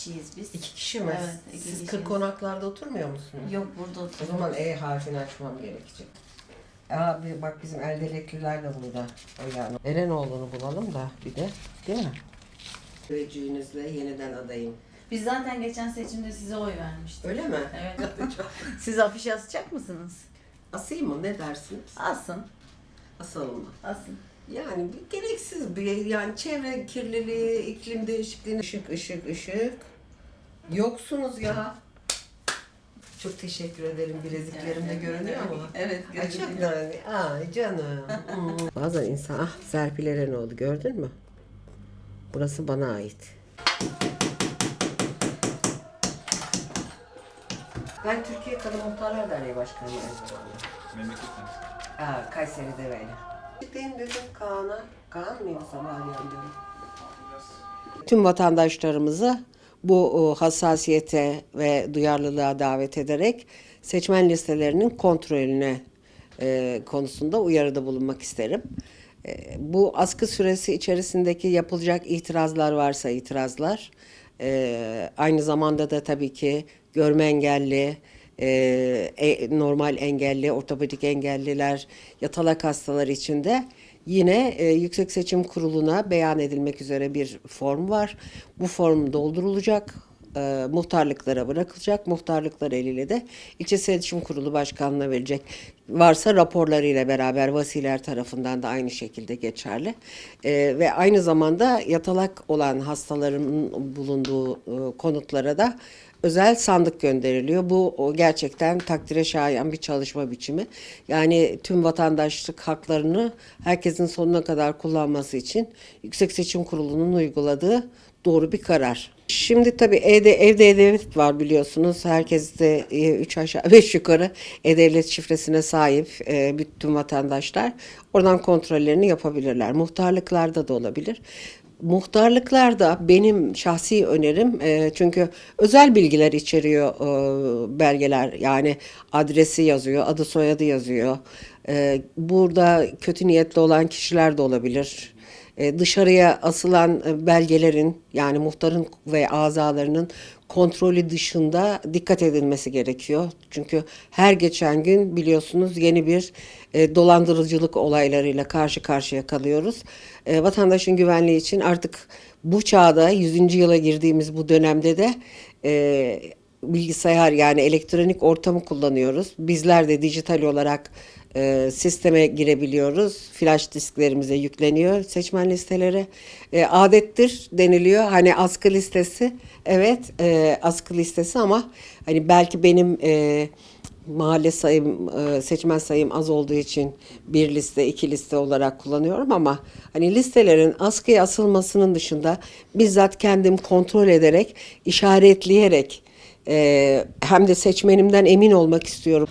kişiyiz biz. İki kişi mi? Evet, iki Siz kişiyiz. kırk konaklarda oturmuyor musunuz? Yok burada O oturuyoruz. zaman E harfini açmam gerekecek. Abi bak bizim eldelekliler de burada. O yani. Erenoğlu'nu bulalım da bir de. Değil mi? Teveccühünüzle yeniden adayım. Biz zaten geçen seçimde size oy vermiştik. Öyle mi? Evet. Siz afiş asacak mısınız? Asayım mı? Ne dersiniz? Asın. Asalım mı? Asın. Yani bir gereksiz bir yani çevre kirliliği, iklim değişikliği, ışık, ışık, ışık. Yoksunuz ya. Çok teşekkür ederim. Bileziklerim de görünüyor mu? Evet nazik. Ay canım. Hmm. Bazen insan ah Serpil Erenoğlu gördün mü? Burası bana ait. Ben Türkiye Kadın Muhtarlar Derneği Başkanıyım. Memleketten. Aa, Kayseri'de böyle. Gittiğim dedim Kaan'a. Kaan mıydı sabah diyorum. Tüm vatandaşlarımızı bu o, hassasiyete ve duyarlılığa davet ederek seçmen listelerinin kontrolüne e, konusunda uyarıda bulunmak isterim. E, bu askı süresi içerisindeki yapılacak itirazlar varsa itirazlar, e, aynı zamanda da tabii ki görme engelli, e, e, normal engelli, ortopedik engelliler, yatalak hastalar için de yine e, Yüksek Seçim Kurulu'na beyan edilmek üzere bir form var. Bu form doldurulacak, e, muhtarlıklara bırakılacak. Muhtarlıklar eliyle de ilçe seçim kurulu başkanlığına verecek. Varsa raporlarıyla beraber vasiler tarafından da aynı şekilde geçerli. E, ve aynı zamanda yatalak olan hastaların bulunduğu e, konutlara da özel sandık gönderiliyor. Bu gerçekten takdire şayan bir çalışma biçimi. Yani tüm vatandaşlık haklarını herkesin sonuna kadar kullanması için Yüksek Seçim Kurulu'nun uyguladığı doğru bir karar. Şimdi tabii evde, evde e-devlet var biliyorsunuz. Herkes de 3 aşağı 5 yukarı e-devlet şifresine sahip e, bütün vatandaşlar. Oradan kontrollerini yapabilirler. Muhtarlıklarda da olabilir. Muhtarlıklarda benim şahsi önerim e, çünkü özel bilgiler içeriyor e, belgeler yani adresi yazıyor, adı soyadı yazıyor. E, burada kötü niyetli olan kişiler de olabilir. E, dışarıya asılan e, belgelerin yani muhtarın ve azalarının kontrolü dışında dikkat edilmesi gerekiyor. Çünkü her geçen gün biliyorsunuz yeni bir e, dolandırıcılık olaylarıyla karşı karşıya kalıyoruz. Vatandaşın güvenliği için artık bu çağda 100. yıla girdiğimiz bu dönemde de bilgisayar yani elektronik ortamı kullanıyoruz. Bizler de dijital olarak e, sisteme girebiliyoruz. Flash disklerimize yükleniyor seçmen listeleri. E, adettir deniliyor. Hani askı listesi. Evet e, askı listesi ama hani belki benim e, mahalle sayım, e, seçmen sayım az olduğu için bir liste, iki liste olarak kullanıyorum ama hani listelerin askıya asılmasının dışında bizzat kendim kontrol ederek, işaretleyerek e, hem de seçmenimden emin olmak istiyorum.